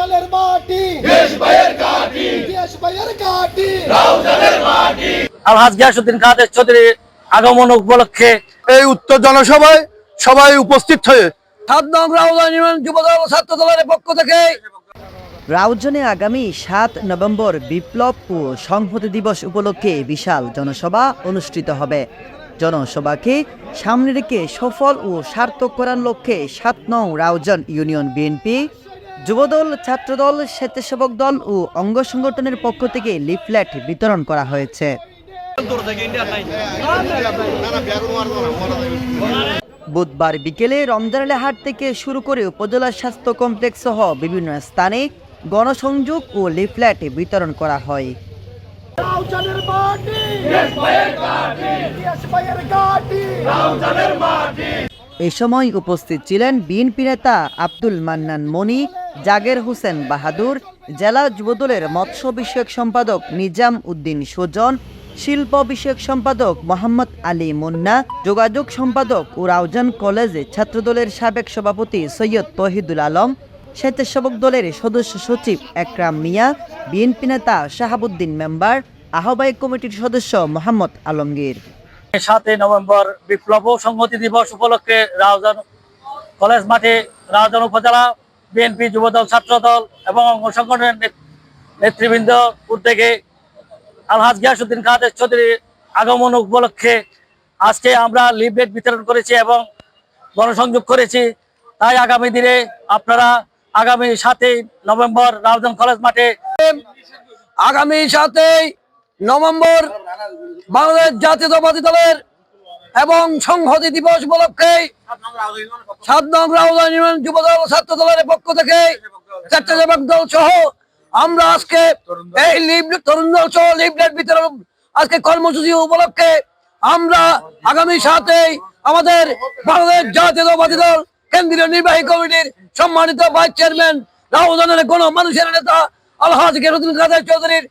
রাউজানের মাটি। দেশ ভাইয়ের ঘাঁটি দেশ ভাইয়ের ঘাটি রাউজানের মাটি। আলহাজ গিয়াসুদ্দিন কাদের চৌধুরী আগমন উপলক্ষে এই উত্তর জনসভায় সবাই উপস্থিত হয়ে সাত নং রাউজান ইউনিয়ন যুবদল ছাত্র দলের পক্ষ থেকে। রাউজানে আগামী সাত নভেম্বর বিপ্লব ও সংহতি দিবস উপলক্ষে বিশাল জনসভা অনুষ্ঠিত হবে। জনসভাকে সামনে রেখে সফল ও সার্থক করার লক্ষ্যে সাত নং রাউজান ইউনিয়ন বিএনপি যুবদল, ছাত্রদল, স্বেচ্ছাসেবক দল ও অঙ্গ সংগঠনের পক্ষ থেকে লিফলেট বিতরণ করা হয়েছে। বুধবার বিকেলে রমজানের হাট থেকে শুরু করে উপজেলা স্বাস্থ্য কমপ্লেক্স সহ বিভিন্ন স্থানে গণসংযোগ ও লিফলেট বিতরণ করা হয়। এ সময় উপস্থিত ছিলেন বিএনপি নেতা আব্দুল মান্নান মনি, জাগের হোসেন বাহাদুর, জেলা যুবদলের মৎস্য বিষয়ক সম্পাদক নিজাম উদ্দিন সুজন, শিল্প বিষয়ক সম্পাদক মোহাম্মদ আলী মুন্না, যোগাযোগ সম্পাদক ও রাউজান কলেজে ছাত্রদলের সাবেক সভাপতি সৈয়দ তহিদুল আলম, স্বেচ্ছাসেবক দলের সদস্য সচিব একরাম মিয়া, বিএনপি নেতা শাহাবুদ্দিন মেম্বার, আহ্বায়ক কমিটির সদস্য মোহাম্মদ আলমগীর। সাতই নভেম্বর বিপ্লব সংহতি দিবস উপলক্ষে রাউজান কলেজ মাঠে রাউজান উপজেলা বিএনপি যুবদল, ছাত্রদল এবং অঙ্গ সংগঠনের নেতৃবৃন্দ উদ্যোগে আলহাজ গিয়াসুদ্দিন কাদের চৌধুরীর আগমন উপলক্ষে আজকে আমরা লিফলেট বিতরণ করেছি এবং গণসংযোগ করেছি। তাই আগামী দিনে আপনারা আগামী সাতই নভেম্বর রাউজান কলেজ মাঠে আগামী সাতই নভেম্বর বাংলাদেশ জাতীয়তাবাদী দলের এবং সংহতি দিবস উপলক্ষে সাত নং রাউজান ইউনিয়ন যুব দল ছাত্র দলের পক্ষ থেকে স্বেচ্ছাসেবক দল সহ আমরা আজকে এই তরুণ দল সহ লিফলেট বিতরণ আজকে কর্মসূচি উপলক্ষে আমরা আগামী সাতেই আমাদের বাংলাদেশ জাতীয়তাবাদী দল কেন্দ্রীয় নির্বাহী কমিটির সম্মানিত ভাইস চেয়ারম্যান রাউজানের গণ মানুষের নেতা আলহাজ গেরুদ্দিন কাদের চৌধুরীর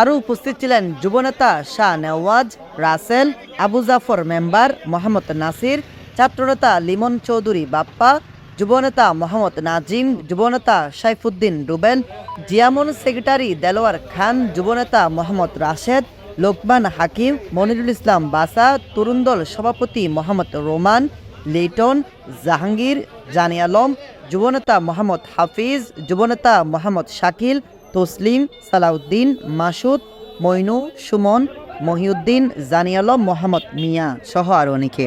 আরও উপস্থিত ছিলেন যুবনেতা শাহ নেওয়াজ, রাসেল, আবু জাফর মেম্বার মোহাম্মদ নাসির, ছাত্রনেতা লিমন চৌধুরী বাপ্পা, যুবনেতা মোহাম্মদ নাজিম, যুবনেতা সাইফুদ্দিন রুবেল জিয়ামুন সেক্রেটারি দেলোয়ার খান, যুবনেতা মোহাম্মদ রাশেদ, লোকমান হাকিম, মনিরুল ইসলাম বাসা, তরুণদল সভাপতি মোহাম্মদ রোমান, লিটন, জাহাঙ্গীর, জানি আলম, যুবনেতা মোহাম্মদ হাফিজ, যুবনেতা মোহাম্মদ শাকিল তসলিম, সালাউদ্দিন, মাসুদ, মইনু, সুমন, মহিউদ্দিন, জানিয়ালম, মোহাম্মদ মিয়া সহ আরও অনেকে।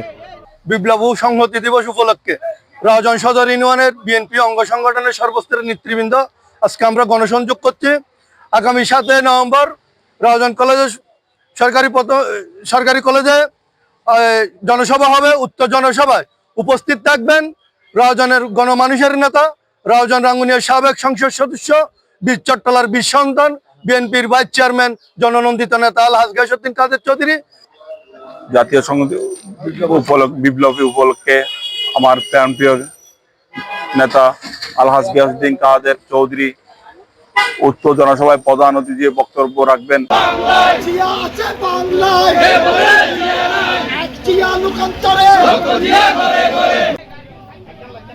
বিপ্লব সংহতি দিবস উপলক্ষে রাজন সদর ইউনিয়নের বিএনপি অঙ্গ সংগঠনের সর্বস্তরের নেতৃবৃন্দ, আজকে আমরা গণসংযোগ করছি। আগামী সাতই নভেম্বর রাজন কলেজে সরকারি সরকারি কলেজে জনসভা হবে, উত্তর জনসভায় উপস্থিত থাকবেন রাজনের গণমানুষের নেতা, রাজন রাঙ্গুনিয়ার সাবেক সংসদ সদস্য বীর চট্টলার বীর সন্তান বিএনপির ভাইস চেয়ারম্যান জননন্দিত নেতা আলহাজ গাইসুদ্দিন কাদের চৌধুরী। জাতীয় সংহতি বিপ্লবী উপলক্ষে আমার প্রাণপ্রিয় নেতা আলহাজ গিয়াসুদ্দিন কাদের চৌধুরী উত্তর জনসভায় প্রধান অতিথি বক্তব্য রাখবেন। বাংলায়